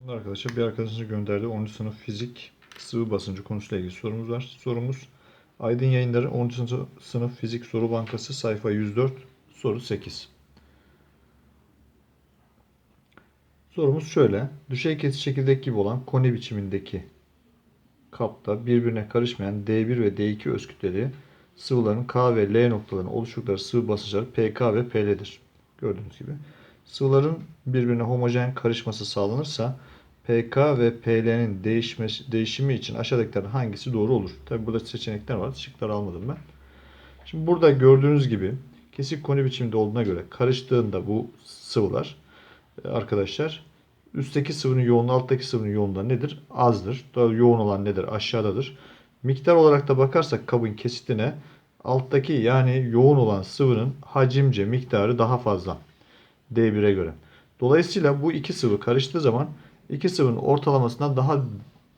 Şimdi arkadaşlar bir arkadaşınız gönderdiği 10. sınıf fizik sıvı basıncı konusuyla ilgili sorumuz var. Sorumuz Aydın Yayınları 10. sınıf fizik soru bankası sayfa 104 soru 8. Sorumuz şöyle. Düşey kesik çekirdek gibi olan koni biçimindeki kapta birbirine karışmayan D1 ve D2 öz sıvıların K ve L noktalarının oluşturdukları sıvı basınçları PK ve PL'dir. Gördüğünüz gibi. Sıvıların birbirine homojen karışması sağlanırsa PK ve PL'nin değişimi için aşağıdakilerden hangisi doğru olur? Tabi burada seçenekler var. Şıkları almadım ben. Şimdi burada gördüğünüz gibi kesik koni biçiminde olduğuna göre karıştığında bu sıvılar e, arkadaşlar üstteki sıvının yoğunluğu alttaki sıvının yoğunluğu nedir? Azdır. Daha yoğun olan nedir? Aşağıdadır. Miktar olarak da bakarsak kabın kesitine alttaki yani yoğun olan sıvının hacimce miktarı daha fazla. D1'e göre. Dolayısıyla bu iki sıvı karıştığı zaman iki sıvının ortalamasından daha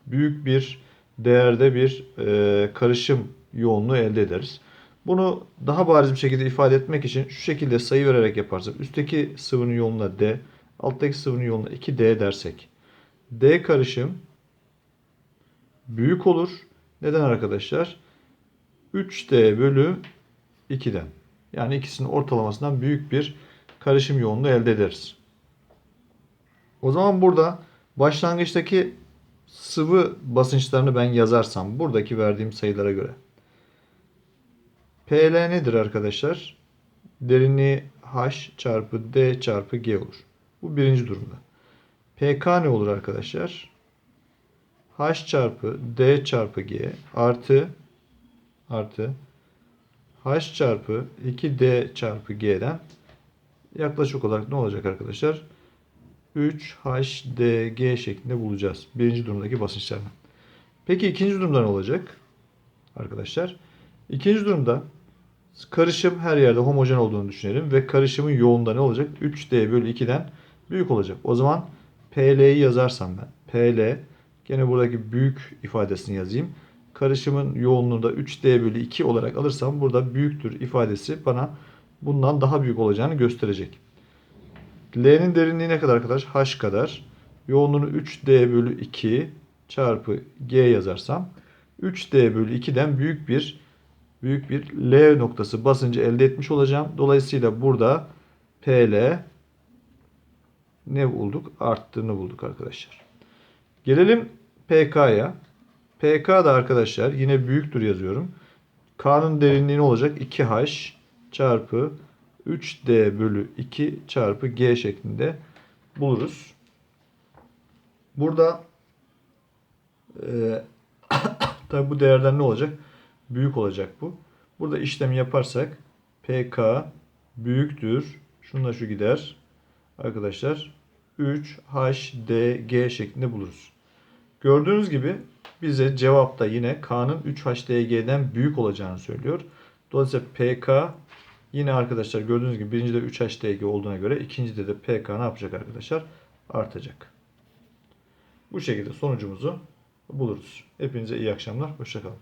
büyük bir değerde bir e, karışım yoğunluğu elde ederiz. Bunu daha bariz bir şekilde ifade etmek için şu şekilde sayı vererek yaparsak üstteki sıvının yoğunluğuna D, alttaki sıvının yoğunluğuna 2D dersek D karışım büyük olur. Neden arkadaşlar? 3D bölü 2'den. Yani ikisinin ortalamasından büyük bir karışım yoğunluğu elde ederiz. O zaman burada başlangıçtaki sıvı basınçlarını ben yazarsam buradaki verdiğim sayılara göre. PL nedir arkadaşlar? Derinliği H çarpı D çarpı G olur. Bu birinci durumda. PK ne olur arkadaşlar? H çarpı D çarpı G artı artı H çarpı 2D çarpı G'den yaklaşık olarak ne olacak arkadaşlar? 3HDG şeklinde bulacağız. Birinci durumdaki basınçlarını. Peki ikinci durumda ne olacak? Arkadaşlar. İkinci durumda karışım her yerde homojen olduğunu düşünelim ve karışımın yoğunluğu ne olacak? 3D bölü 2'den büyük olacak. O zaman PL'yi yazarsam ben. PL gene buradaki büyük ifadesini yazayım. Karışımın yoğunluğunu da 3D bölü 2 olarak alırsam burada büyüktür ifadesi bana bundan daha büyük olacağını gösterecek. L'nin derinliği ne kadar arkadaş? H kadar. Yoğunluğunu 3D bölü 2 çarpı G yazarsam 3D bölü 2'den büyük bir büyük bir L noktası basıncı elde etmiş olacağım. Dolayısıyla burada PL ne bulduk? Arttığını bulduk arkadaşlar. Gelelim PK'ya. PK da arkadaşlar yine büyüktür yazıyorum. K'nın derinliği ne olacak? 2H çarpı 3D bölü 2 çarpı G şeklinde buluruz. Burada e, tabi bu değerden ne olacak? Büyük olacak bu. Burada işlemi yaparsak PK büyüktür. Şunla şu gider. Arkadaşlar 3 HDG şeklinde buluruz. Gördüğünüz gibi bize cevapta yine K'nın 3 HDG'den büyük olacağını söylüyor. Dolayısıyla PK Yine arkadaşlar gördüğünüz gibi birincide 3 HDG olduğuna göre ikincide de PK ne yapacak arkadaşlar? Artacak. Bu şekilde sonucumuzu buluruz. Hepinize iyi akşamlar. Hoşçakalın.